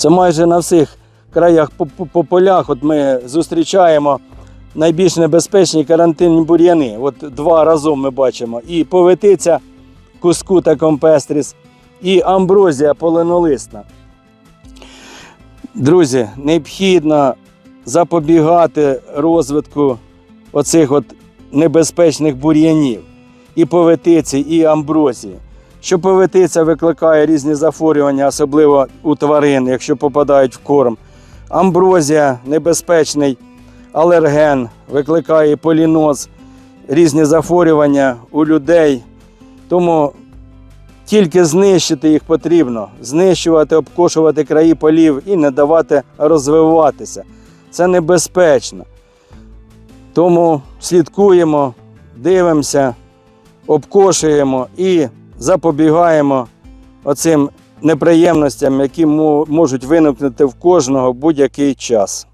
Це майже на всіх краях по, по, по полях. От ми зустрічаємо найбільш небезпечні карантинні бур'яни. От два разом ми бачимо. І поветиця кускута компестріс, і амброзія полинолисна. Друзі, необхідно запобігати розвитку оцих от небезпечних бур'янів і поветиці, і амброзії. Що поветиця викликає різні захворювання, особливо у тварин, якщо попадають в корм. Амброзія небезпечний алерген, викликає поліноз, різні захворювання у людей. Тому тільки знищити їх потрібно, знищувати, обкошувати краї полів і не давати розвиватися. Це небезпечно. Тому слідкуємо, дивимося, обкошуємо і запобігаємо оцим неприємностям, які мо- можуть виникнути в кожного будь-який час.